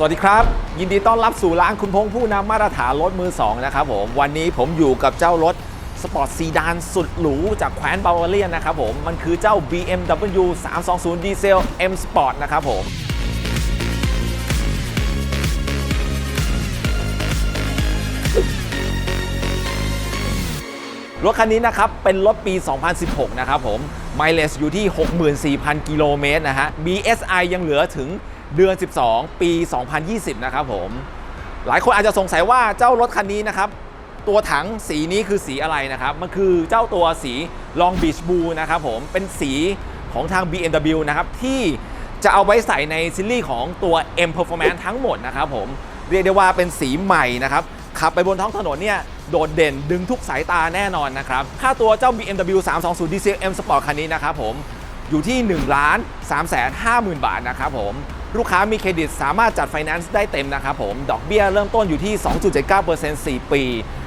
สวัสดีครับ ยินดีต้อนรับสู่ร้านคุณพงผู้นำมาตรฐานรถมือ 2 นะครับผม วันนี้ผมอยู่กับเจ้ารถสปอร์ตซีดานสุดหรูจากแคว้นบาวาเรียนนะครับผม มันคือเจ้า BMW 320ดีเซล M Sport นะครับผมรถคันนี้นะครับ เป็นรถปี 2016 นะครับผม ไมล์เลสอยู่ที่ 64,000 กิโลเมตรนะฮะ BSI ยังเหลือถึง เดือน 12 ปี 2020 นะครับผม หลายคนอาจจะสงสัยว่าเจ้ารถคันนี้นะครับ ตัวถังสีนี้คือสีอะไรนะครับ มันคือเจ้าตัวสี Long Beach Blue นะครับผม เป็นสีของทาง BMW นะครับ ที่จะเอาไว้ใส่ในซีรีส์ของตัว M Performance ทั้งหมดนะครับผม เรียกได้ว่าเป็นสีใหม่นะครับ ขับไปบนท้องถนนเนี่ยโดดเด่นดึงทุกสายตาแน่นอนนะครับ ค่าตัวเจ้า BMW 320 Diesel M Sport คันนี้นะครับผม อยู่ที่1ล้าน3 5 0 0 0 0 บาทนะครับผม ลูกค้ามีเครดิตสามารถจัดไฟแนนซ์ได้เต็มนะครับผม ดอกเบี้ยเริ่มต้นอยู่ที่ 2.79% 4 ปี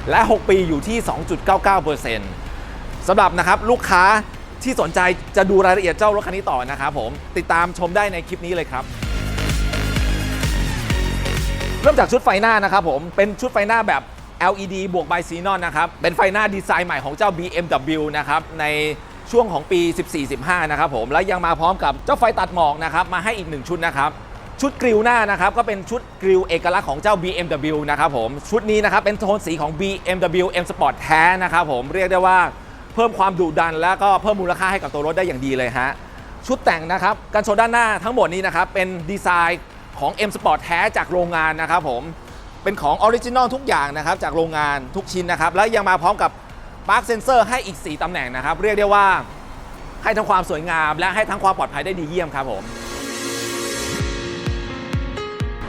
และ 6 ปีอยู่ที่ 2.99%สำหรับนะครับลูกค้าที่สนใจจะดูรายละเอียดเจ้ารถคันนี้ต่อนะครับผม ติดตามชมได้ในคลิปนี้เลยครับ เริ่มจากชุดไฟหน้านะครับผม เป็นชุดไฟหน้าแบบ LED บวกไบซีนอนนะครับ เป็นไฟหน้าดีไซน์ใหม่ของเจ้า BMW นะครับ ใน ช่วงของปี 14-15 นะครับผมและยังมาพร้อมกับเจ้าไฟตัดหมอกนะครับมาให้อีกหนึ่งชุดนะครับชุดกริลหน้านะครับก็เป็นชุดกริลเอกลักษณ์ของเจ้า BMW นะครับผมชุดนี้นะครับเป็นโทนสีของ BMW M Sport แท้นะครับผมเรียกได้ว่าเพิ่มความดุดัน และก็เพิ่มมูลค่าให้กับตัวรถได้อย่างดีเลยฮะชุดแต่งนะครับกันชนด้านหน้าทั้งหมดนี้นะครับเป็นดีไซน์ของ M Sport แท้จากโรงงานนะครับผมเป็นของออริจินอลทุกอย่างนะครับจากโรงงานทุกชิ้นนะครับและยังมาพร้อมกับาร์คเซนเซอร์ให้อีก 4ตำแหน่งนะครับ เรียกได้ว่าให้ทั้งความสวยงาม และให้ทั้งความปลอดภัยได้ดีเยี่ยมครับผม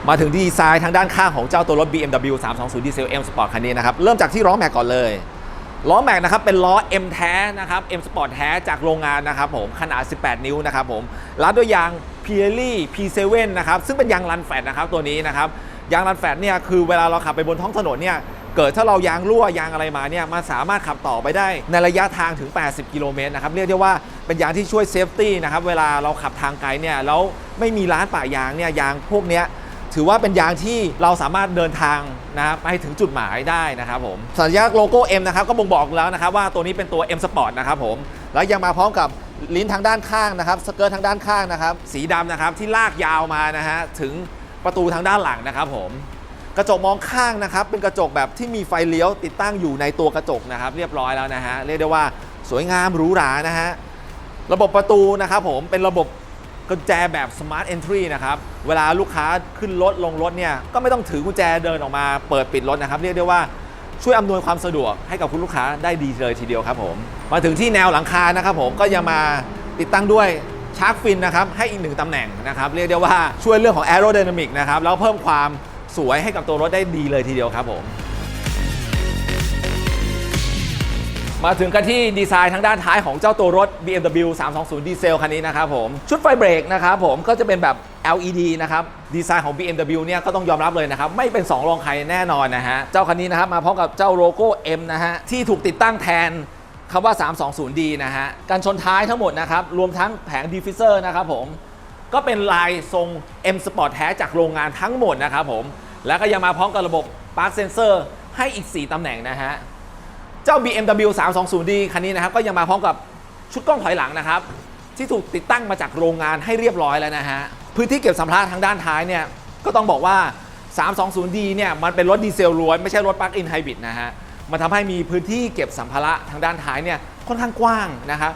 มาถึงดีไซน์ทางด้านข้างของเจ้าตัวรถ BMW 320 Diesel M Sport คันนี้นะครับ เริ่มจากที่ล้อแม็กก่อนเลยล้อแม็กนะครับเป็นล้อ M แท้นะครับ M Sport แท้จากโรงงานนะครับผมขนาด 18 นิ้วนะครับผมรัดด้วยยาง Pirelli P7 นะครับซึ่งเป็นยางรันแฟตนะครับตัวนี้นะครับยางรันแฟตเนี่ยคือเวลาเราขับไปบนท้องถนนเนี่ย เกิดถ้าเรายางรั่วยางอะไรมาเนี่ยมันสามารถขับต่อไปได้ในระยะทางถึง 80 กิโลเมตรนะครับเรียกได้ว่าเป็นยางที่ช่วยเซฟตี้นะครับเวลาเราขับทางไกลเนี่ยแล้วไม่มีร้านป่ายางเนี่ยยางพวกเนี้ยถือว่าเป็นยางที่เราสามารถเดินทางนะครับไปถึงจุดหมายได้นะครับผมสัญลักษณ์โลโก้ M นะครับก็บ่งบอกแล้วนะครับว่าตัวนี้เป็นตัว M Sport นะครับผมแล้วยังมาพร้อมกับลิ้นทางด้านข้างนะครับสเกิร์ตทางด้านข้างนะครับ สีดำนะครับที่ลากยาวมานะฮะถึงประตูทางด้านหลังนะครับผม กระจกมองข้างนะครับ เป็นกระจกแบบที่มีไฟเลี้ยวติดตั้งอยู่ในตัวกระจกนะครับ เรียบร้อยแล้วนะฮะเรียกได้ว่าสวยงามหรูหรานะฮะระบบประตูนะครับผมเป็นระบบกุญแจแบบ Smart Entry นะครับ เวลาลูกค้าขึ้นรถลงรถเนี่ยก็ไม่ต้องถือกุญแจเดินออกมาเปิดปิดรถนะครับ เรียกได้ว่าช่วยอำนวยความสะดวกให้กับคุณลูกค้าได้ดีเลยทีเดียวครับผม มาถึงที่แนวหลังคานะครับผมก็ยังมาติดตั้งด้วยชาร์กฟินนะครับให้อีกหนึ่งตำแหน่งนะครับ เรียกได้ว่าช่วยเรื่องของ Aerodynamic นะครับแล้วเพิ่มความ สวยให้กับตัวรถได้ดีเลยทีเดียวครับผม มาถึงกันที่ดีไซน์ทางด้านท้ายของเจ้าตัวรถ BMW 320 ดีเซลคันนี้นะครับผม ชุดไฟเบรกนะครับผมก็จะเป็นแบบ LED นะครับดีไซน์ของ BMW เนี่ยก็ต้องยอมรับเลยนะครับ ไม่เป็น2รองใครแน่นอนนะฮะ เจ้าคันนี้นะครับมาพร้อมกับเจ้าโลโก้ M นะฮะ ที่ถูกติดตั้งแทนคำว่า 320D นะฮะ การชนท้ายทั้งหมดนะครับ รวมทั้งแผงดิฟฟิเซอร์นะครับผม ก็เป็นลายทรง M Sport แท้จากโรงงานทั้งหมดนะครับผม แล้วก็ยังมาพร้อมกับระบบ Park Sensor ให้อีก 4 ตำแหน่งนะฮะ เจ้า BMW 320D คันนี้นะครับ ก็ยังมาพร้อมกับชุดกล้องถอยหลังนะครับ ที่ถูกติดตั้งมาจากโรงงานให้เรียบร้อยแล้วนะฮะ พื้นที่เก็บสัมภาระทางด้านท้ายเนี่ย ก็ต้องบอกว่า 320D เนี่ย มันเป็นรถดีเซลล้วนไม่ใช่รถปลั๊กอินไฮบริดนะฮะ มันทำให้มีพื้นที่เก็บสัมภาระทางด้านท้ายเนี่ยค่อนข้างกว้างนะครับ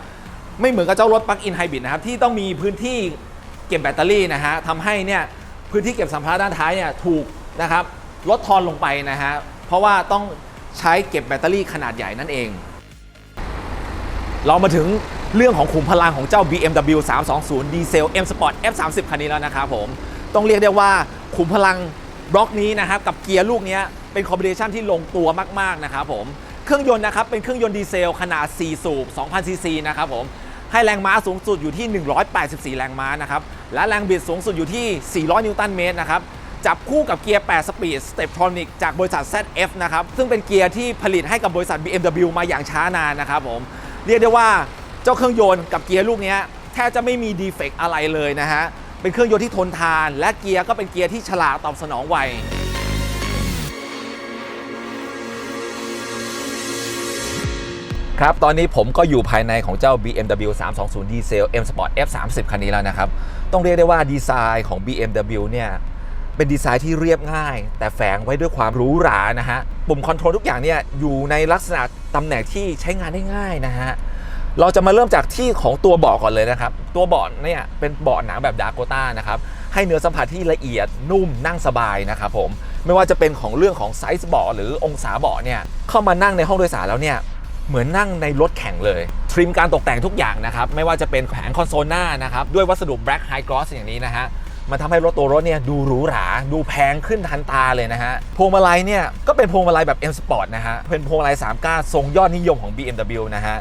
ไม่เหมือนกับเจ้ารถปลั๊กอินไฮบริดนะครับที่ต้องมีพื้นที่เก็บแบตเตอรี่นะฮะทำให้เนี่ยพื้นที่เก็บสัมภาระด้านท้ายเนี่ยถูก นะครับลดทอนลงไปนะฮะเพราะว่าต้องใช้เก็บแบตเตอรี่ขนาดใหญ่นั่นเอง เรามาถึงเรื่องของขุมพลังของเจ้า BMW 320ดีเซล M Sport F30 คันนี้แล้วนะครับผมต้องเรียกได้ว่าขุมพลังบล็อกนี้นะครับกับเกียร์ลูกนี้เป็นคอมบิเนชันที่ลงตัวมากๆนะครับผมเครื่องยนต์นะครับเป็นเครื่องยนต์ดีเซลขนาด 4 สูบ 2,000 ซีซีนะครับผมให้แรงม้าสูงสุดอยู่ที่ 184 แรงม้านะครับและแรงบิดสูงสุดอยู่ที่ 400 นิวตันเมตรนะครับ จับคู่กับเกียร์ 8 สปีด Steptronic จากบริษัท ZF นะครับ ซึ่งเป็นเกียร์ที่ผลิตให้กับบริษัท BMW มาอย่างช้านานนะครับผม เรียกได้ว่าเจ้าเครื่องยนต์กับเกียร์ลูกนี้แทบจะไม่มีดีเฟกต์อะไรเลยนะฮะ เป็นเครื่องยนต์ที่ทนทาน และเกียร์ก็เป็นเกียร์ที่ฉลาดตอบสนองไวครับ ตอนนี้ผมก็อยู่ภายในของเจ้า BMW 320ดีเซล M Sport F30 คันนี้แล้วนะครับ ต้องเรียกได้ว่าดีไซน์ของ BMW เนี่ย เป็นดีไซน์ที่เรียบง่าย แต่แฝงไว้ด้วยความหรูหรานะฮะ ปุ่มคอนโทรลทุกอย่างเนี่ยอยู่ในลักษณะตำแหน่งที่ใช้งานได้ง่ายนะฮะ เราจะมาเริ่มจากที่ของตัวเบาะก่อนเลยนะครับ ตัวเบาะเนี่ยเป็นเบาะหนังแบบดาโกต้านะครับ ให้เนื้อสัมผัสที่ละเอียดนุ่มนั่งสบายนะครับผม ไม่ว่าจะเป็นของเรื่องของไซส์เบาะหรือองศาเบาะเนี่ยเข้ามานั่งในห้องโดยสารแล้วเนี่ยเหมือนนั่งในรถแข่งเลยทริมการตกแต่งทุกอย่างนะครับไม่ว่าจะเป็นแผงคอนโซลหน้านะครับด้วยวัสดุ Black High Gloss อย่างนี้นะฮะ มันทำให้รถตัวรถเนี่ยดูหรูหราดูแพงขึ้นทันตาเลยนะฮะ พวงมาลัยเนี่ยก็เป็นพวงมาลัยแบบ M Sport นะฮะ เป็นพวงมาลัย3ก้านทรงยอดนิยมของ BMW นะฮะ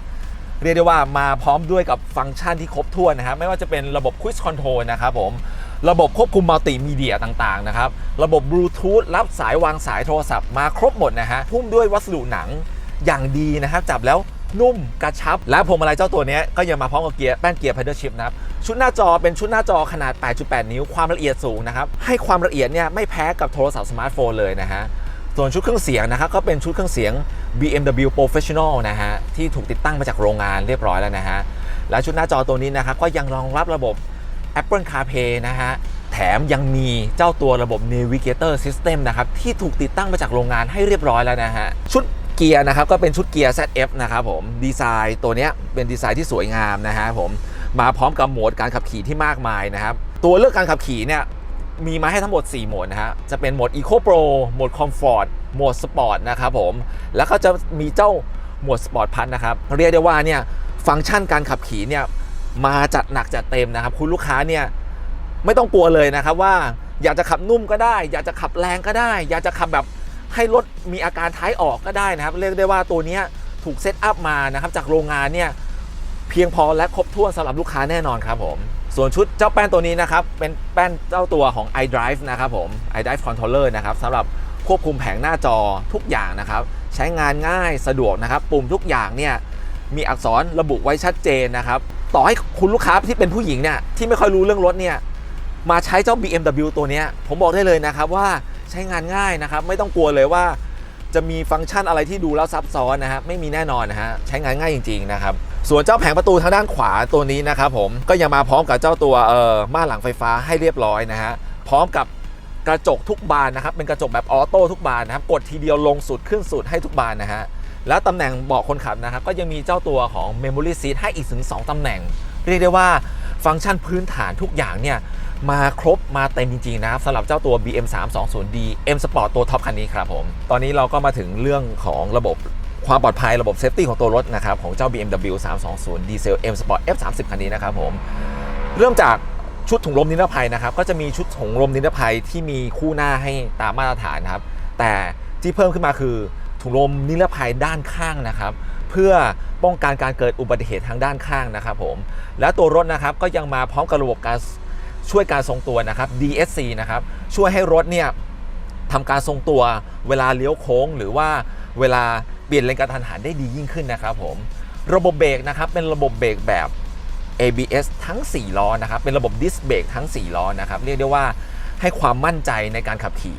เรียกได้ว่ามาพร้อมด้วยกับฟังก์ชันที่ครบถ้วนนะครับไม่ว่าจะเป็นระบบ Quick Control นะครับผมระบบควบคุมมัลติมีเดียต่างๆนะครับ ระบบบลูทูธรับสายวางสายโทรศัพท์มาครบหมดนะฮะ พุ่มด้วยวัสดุหนังอย่างดีนะครับ จับแล้ว นุ่มกระชับ และพวงมาลัยเจ้าตัวนี้ก็ยังมาพร้อมกับเกียร์แป้นเกียร์ Pedal Shift นะครับชุดหน้าจอเป็นชุดหน้าจอขนาด 8.8 นิ้วความละเอียดสูงนะครับให้ความละเอียดเนี่ยไม่แพ้กับโทรศัพท์สมาร์ทโฟนเลยนะฮะส่วนชุดเครื่องเสียงนะครับก็เป็นชุดเครื่องเสียง BMW Professional นะฮะที่ถูกติดตั้งมาจากโรงงานเรียบร้อยแล้วนะฮะและชุดหน้าจอตัวนี้นะครับก็ยังรองรับระบบ Apple CarPlay นะฮะแถมยังมีเจ้าตัวระบบ Navigator System นะครับที่ถูกติดตั้งมาจากโรงงานให้เรียบร้อยแล้วนะฮะชุด เกียร์นะครับก็เป็นชุดเกียร์ ZF นะครับผมดีไซน์ตัวนี้เป็นดีไซน์ที่สวยงามนะฮะผมมาพร้อมกับโหมดการขับขี่ที่มากมายนะครับตัวเลือกการขับขี่เนี่ยมีมาให้ทั้งหมด 4 โหมดนะฮะจะเป็นโหมด Eco Pro โหมด Comfort โหมด Sport นะครับผมแล้วก็จะมีเจ้าโหมด Sport Plus นะครับเรียกได้ว่าเนี่ยฟังก์ชันการขับขี่เนี่ยมาจัดหนักจัดเต็มนะครับ คุณลูกค้าเนี่ยไม่ต้องกลัวเลยนะครับว่าอยากจะขับนุ่มก็ได้ อยากจะขับแรงก็ได้ อยากจะขับแบบ ให้รถมีอาการท้ายออกก็ได้นะครับ เรียกได้ว่าตัวนี้ถูกเซตอัพมานะครับจากโรงงานเนี่ยเพียงพอและครบถ้วนสำหรับลูกค้าแน่นอนครับผมส่วนชุดเจ้าแป้นตัวนี้นะครับ เป็นแป้นเจ้าตัวของ iDrive นะครับผม iDrive Controller นะครับสำหรับควบคุมแผงหน้าจอทุกอย่างนะครับ ใช้งานง่ายสะดวกนะครับ ปุ่มทุกอย่างเนี่ยมีอักษรระบุไว้ชัดเจนนะครับ ต่อให้คุณลูกค้าที่เป็นผู้หญิงเนี่ยที่ไม่ค่อยรู้เรื่องรถเนี่ยมาใช้เจ้า BMW ตัวนี้ผมบอกได้เลยนะครับว่า ใช้งานง่ายนะครับ ไม่ต้องกลัวเลยว่า จะมีฟังก์ชันอะไรที่ดูแล้วซับซ้อนนะฮะไม่มีแน่นอนนะฮะใช้งานง่ายจริงๆนะครับส่วนเจ้าแผงประตูทางด้านขวาตัวนี้นะครับผมก็ยังมาพร้อมกับเจ้าตัวเอ่อม่านหลังไฟฟ้าให้เรียบร้อยนะฮะพร้อมกับกระจกทุกบานนะครับเป็นกระจกแบบออโต้ทุกบานนะครับกดทีเดียวลงสุดขึ้นสุดให้ทุกบานนะฮะแล้วตำแหน่งเบาะคนขับนะครับก็ยังมีเจ้าตัวของ Memory Seat ให้อีกถึง 2ตำแหน่ง เรียกได้ว่าฟังก์ชันพื้นฐานทุกอย่างเนี่ย มาครบมาเต็มจริง ๆ นะครับสำหรับเจ้าตัว BM 3 2 0 D M Sport ตัวท็อปคันนี้ครับผม ตอนนี้เราก็มาถึงเรื่องของระบบความปลอดภัยระบบเซฟตี้ของตัวรถนะครับของเจ้า BMW 320 Diesel M Sport F30 คันนี้นะครับผมเริ่มจากชุดถุงลมนิรภัยนะครับก็จะมีชุดถุงลมนิรภัยที่มีคู่หน้าให้ตามมาตรฐานครับแต่ที่เพิ่มขึ้นมาคือถุงลมนิรภัยด้านข้างนะครับ เพื่อป้องกันการเกิดอุบัติเหตุทางด้านข้างนะครับผมและตัวรถนะครับก็ยังมาพร้อมกับระบบการ ช่วยการทรงตัวนะครับ DSC นะครับช่วยให้รถเนี่ยทำการทรงตัวเวลาเลี้ยวโค้ง หรือว่าเวลาเปลี่ยนเลนกระทันหันได้ดียิ่งขึ้นนะครับผมระบบเบรกนะครับเป็นระบบเบรกแบบ ABS ทั้ง 4 ล้อนะครับ เป็นระบบดิสเบรกทั้ง 4 ล้อนะครับ เรียกได้ว่าให้ความมั่นใจในการขับขี่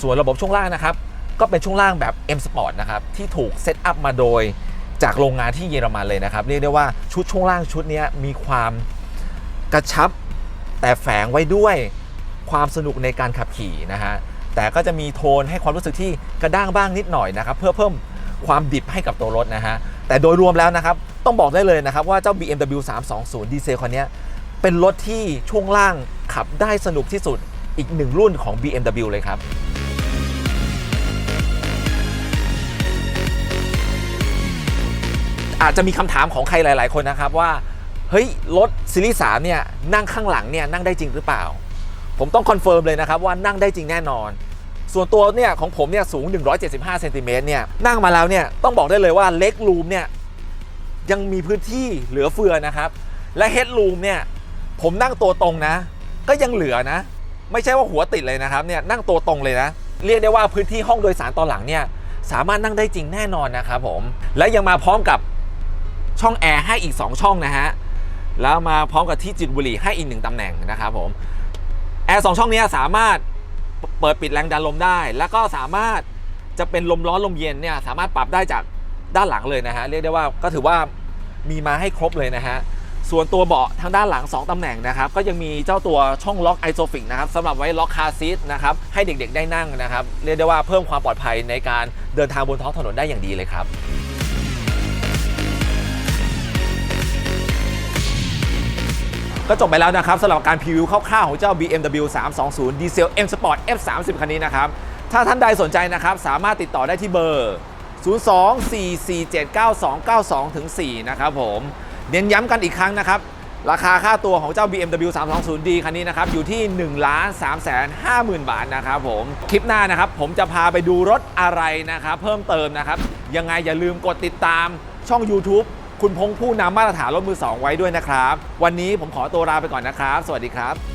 ส่วนระบบช่วงล่างนะครับ ก็เป็นช่วงล่างแบบ M Sport นะครับ ที่ถูกเซตอัพมาโดยจากโรงงานที่เยอรมันเลยนะครับ เรียกได้ว่าชุดช่วงล่างชุดนี้มีความกระชับ แต่แฝงไว้ด้วยความสนุกในการขับขี่นะฮะแต่ก็จะมีโทนให้ความรู้สึกที่กระด้างบ้างนิดหน่อยนะครับเพื่อเพิ่มความดิบให้กับตัวรถนะฮะแต่โดยรวมแล้วนะครับต้องบอกได้เลยนะครับว่าเจ้า BMW 320 ดีเซลคันเนี้ยเป็นรถที่ช่วงล่างขับได้สนุกที่สุดอีกหนึ่งรุ่นของ BMW เลยครับอาจจะมีคำถามของใครหลาย ๆ คนนะครับว่า เฮ้ย รถซีรีส์3เนี่ยนั่งข้างหลังเนี่ยนั่งได้จริงหรือเปล่า ผมต้องคอนเฟิร์มเลยนะครับว่านั่งได้จริงแน่นอน ส่วนตัวเนี่ยของผมเนี่ยสูง 175เซนติเมตรเนี่ยนั่งมาแล้วเนี่ยต้องบอกได้เลยว่าเล็กรูมเนี่ยยังมีพื้นที่เหลือเฟือนะครับ และเฮดรูมเนี่ยผมนั่งตัวตรงนะ ก็ยังเหลือนะ ไม่ใช่ว่าหัวติดเลยนะครับเนี่ยนั่งตัวตรงเลยนะ เรียกได้ว่าพื้นที่ห้องโดยสารตอนหลังเนี่ยสามารถนั่งได้จริงแน่นอนนะครับผมและยังมาพร้อมกับช่องแอร์ให้อีก 2 ช่องนะฮะ แล้วมาพร้อมกับที่จุดบุหรี่ให้อีกหนึ่งตำแหน่งนะครับผมแอร์สองช่องนี้สามารถเปิดปิดแรงดันลมได้ แล้วก็สามารถจะเป็นลมร้อนลมเย็นเนี่ยสามารถปรับได้จากด้านหลังเลยนะฮะเรียกได้ว่าก็ถือว่ามีมาให้ครบเลยนะฮะส่วนตัวเบาะทางด้านหลัง 2ตำแหน่งนะครับก็ยังมีเจ้าตัวช่องล็อกไอโซฟิกนะครับสำหรับไว้ล็อกคาซีทนะครับให้เด็กๆได้นั่งนะครับเรียกได้ว่าเพิ่มความปลอดภัยในการเดินทางบนท้องถนนได้อย่างดีเลยครับ ก็จบไปแล้วนะครับสำหรับการพรีวิวคร่าวๆของเจ้า BMW 320ดีเซล M Sport F30 คันนี้นะครับ ถ้าท่านใดสนใจนะครับสามารถติดต่อได้ที่เบอร์ 024479292ถึง4นะครับผมเน้นย้ำกันอีกครั้งนะครับ ราคาค่าตัวของเจ้า BMW 320D คันนี้นะครับ อยู่ที่ 1 3 5 0 0 0 0 บาทนะครับผม คลิปหน้านะครับ ผมจะพาไปดูรถอะไรนะครับ เพิ่มเติมนะครับ ยังไงอย่าลืมกดติดตามช่อง YouTube คุณพงษ์ผู้นำมาตรฐานรถมือ2ไว้ด้วยนะครับ วันนี้ผมขอตัวลาไปก่อนนะครับ สวัสดีครับ